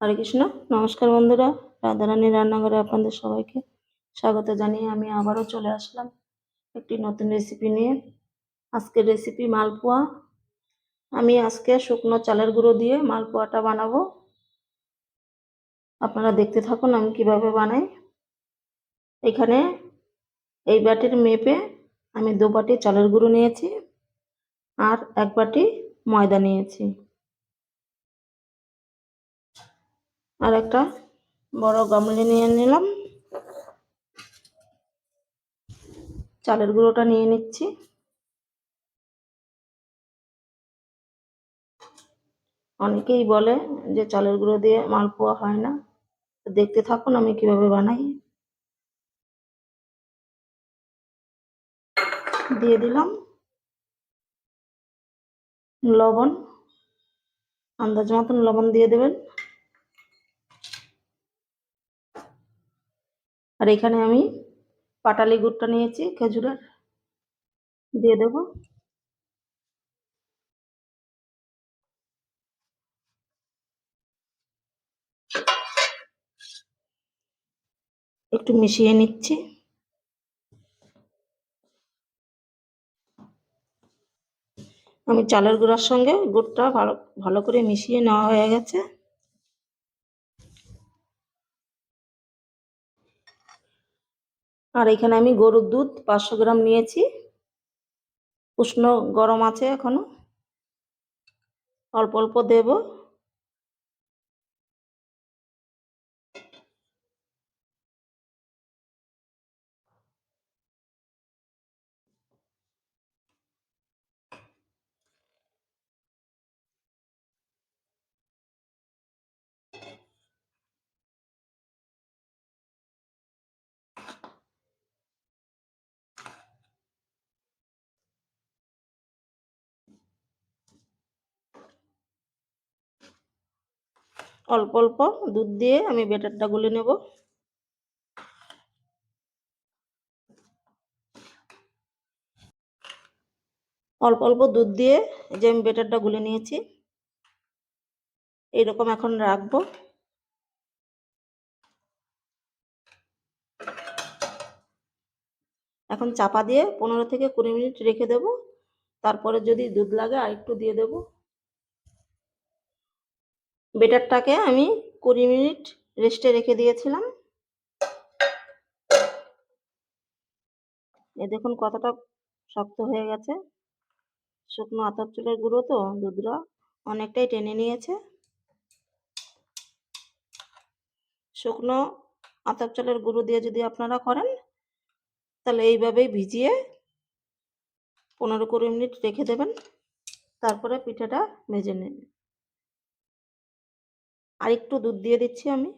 হরে কৃষ্ণ। নমস্কার বন্ধুরা রাধারানী রান্নাঘরে আপনাদের সবাইকে স্বাগত জানিয়ে আমি আবারও চলে আসলাম একটি নতুন রেসিপি নিয়ে। আজকের রেসিপি মালপোয়া। আমি আজকে শুকনো চালের গুঁড়ো দিয়ে মালপোয়াটা বানাবো। আপনারা দেখতে থাকুন আমি কীভাবে বানাই। এখানে এই বাটির মেপে আমি দু বাটি চালের গুঁড়ো নিয়েছি আর এক বাটি ময়দা নিয়েছি। আর একটা বড় গামলি নিয়ে নিলাম। চালের গুঁড়োটা নিয়ে নিচ্ছি। অনেকেই বলে যে চালের গুঁড়ো দিয়ে মালপোয়া হয় না। দেখতে থাকুন আমি কীভাবে বানাই। দিয়ে দিলাম লবণ। আন্দাজ মতন লবণ দিয়ে দেবেন। আর এখানে আমি পাটালি গুড়টা নিয়েছি, খেজুরের। দিয়ে দেব। একটু মিশিয়ে নিচ্ছি। আমি চালের গুঁড়ার সঙ্গে গুড়টা ভালো ভালো করে মিশিয়ে নেওয়া হয়ে গেছে। আর এখানে আমি গরুর দুধ পাঁচশো গ্রাম নিয়েছি। উষ্ণ গরম আছে এখনও। অল্প অল্প দেব। অল্প অল্প দুধ দিয়ে আমি বেটারটা গুলে নেব। অল্প অল্প দুধ দিয়ে যে আমি বেটারটা গুলে নিয়েছি, এইরকম এখন রাখব। এখন চাপা দিয়ে পনেরো থেকে কুড়ি মিনিট রেখে দেব। তারপরে যদি দুধ লাগে আর একটু দিয়ে দেব। বেটারটাকে আমি কুড়ি মিনিট রেস্টে রেখে দিয়েছিলাম। এ দেখুন কতটা শক্ত হয়ে গেছে। শুকনো আতপ চুলের গুঁড়ো তো, দুধটা অনেকটাই টেনে নিয়েছে। শুকনো আতপ চালের গুঁড়ো দিয়ে যদি আপনারা করেন, তাহলে এইভাবেই ভিজিয়ে পনেরো কুড়ি মিনিট রেখে দেবেন। তারপরে পিঠাটা ভেজে নেন আর একটু দুধ দিয়ে দিচ্ছি আমি।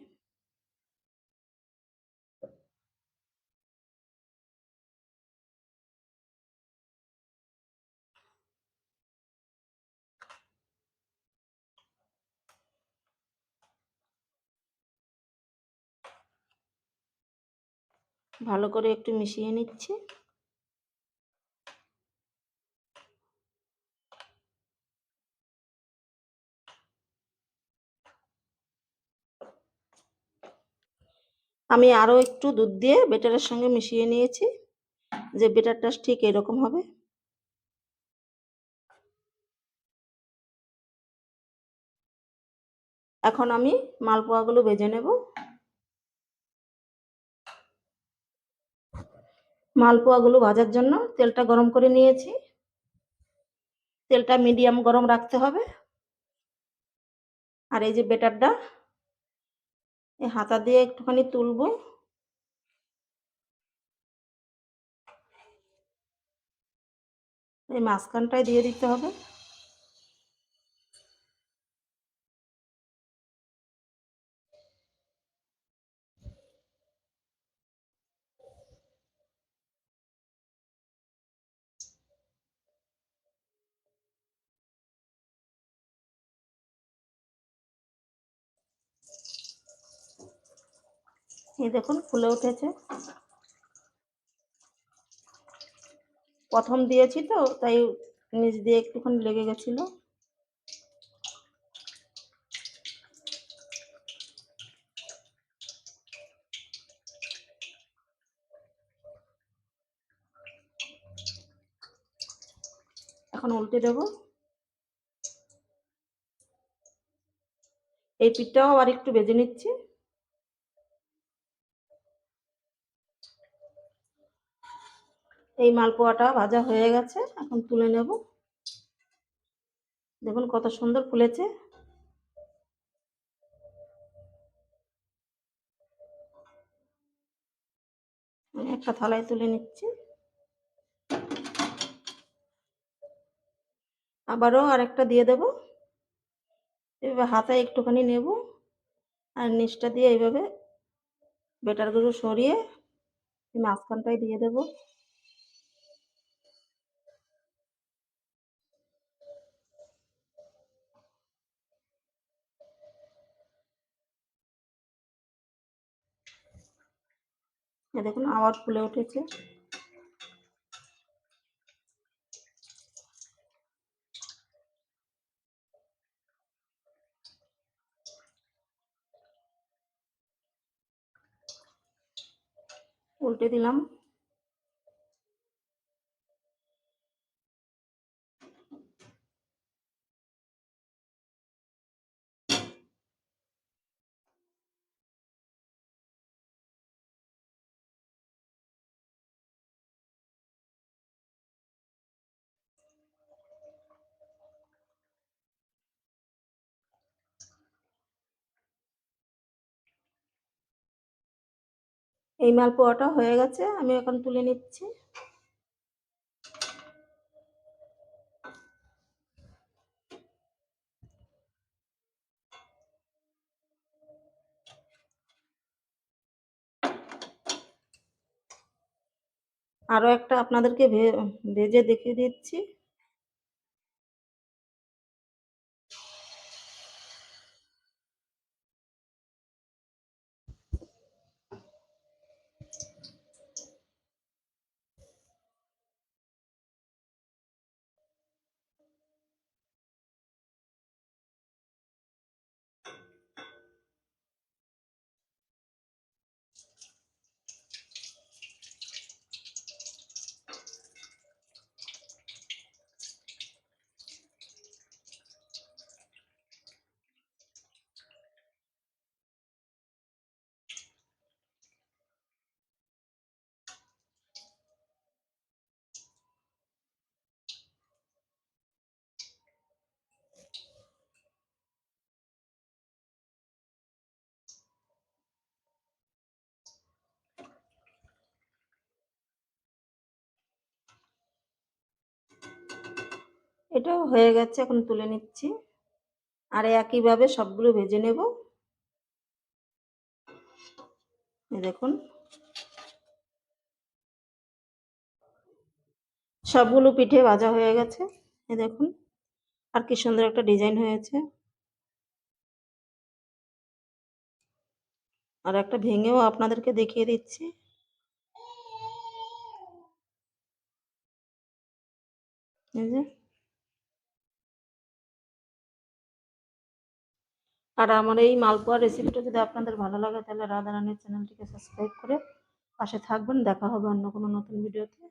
ভালো করে একটু মিশিয়ে নিচ্ছি। আমি আরও একটু দুধ দিয়ে বেটারের সঙ্গে মিশিয়ে নিয়েছি, যে বেটারটা ঠিক এরকম হবে। এখন আমি মালপোয়াগুলো ভেজে নেব। মালপোয়াগুলো ভাজার জন্য তেলটা গরম করে নিয়েছি। তেলটা মিডিয়াম গরম রাখতে হবে। আর এই যে বেটারটা এই হাতা দিয়ে একটুখানি তুলব। এই মাঝখানটায় দিয়ে দিতে হবে। এই দেখুন, ফুলে উঠেছে। প্রথম দিয়েছি তো, তাই নিচ দিয়ে একটুখানি লেগে গেছিল। এখন উল্টে দেব। এই পিঠটাও আবার একটু বেজে নিচ্ছি। এই মালপোয়াটা ভাজা হয়ে গেছে, এখন তুলে নেব। দেখুন কত সুন্দর ফুলেছে। একটা থালায় তুলে নিচ্ছি। আবারও আরেকটা দিয়ে দেব। এভাবে হাতে একটুখানি নেব আর নিচটা দিয়ে এইভাবে বেটারগুলো সরিয়ে মাঝখানটায় দিয়ে দেব। দেখুন আবার ফুলে উঠেছে। উল্টে দিলাম। এই মালপোয়াটা হয়ে গেছে আমি এখন তুলে নিচ্ছি। আরও একটা আপনাদেরকে ভেজে দেখিয়ে দিচ্ছি। এটাও হয়ে গেছে, এখন তুলে নিচ্ছি। আর একইভাবে সবগুলো ভেজে নেব। দেখুন। সবগুলো পিঠে ভাজা হয়ে গেছে এ দেখুন। আর কি সুন্দর একটা ডিজাইন হয়েছে। আর একটা ভেঙেও আপনাদেরকে দেখিয়ে দিচ্ছি। এই যে। আর আমার এই মালপোয়া রেসিপিটা যদি আপনাদের ভালো লাগে, তাহলে রাধারানীর চ্যানেলটিকে সাবস্ক্রাইব করে পাশে থাকবেন। দেখা হবে অন্য কোনো নতুন ভিডিওতে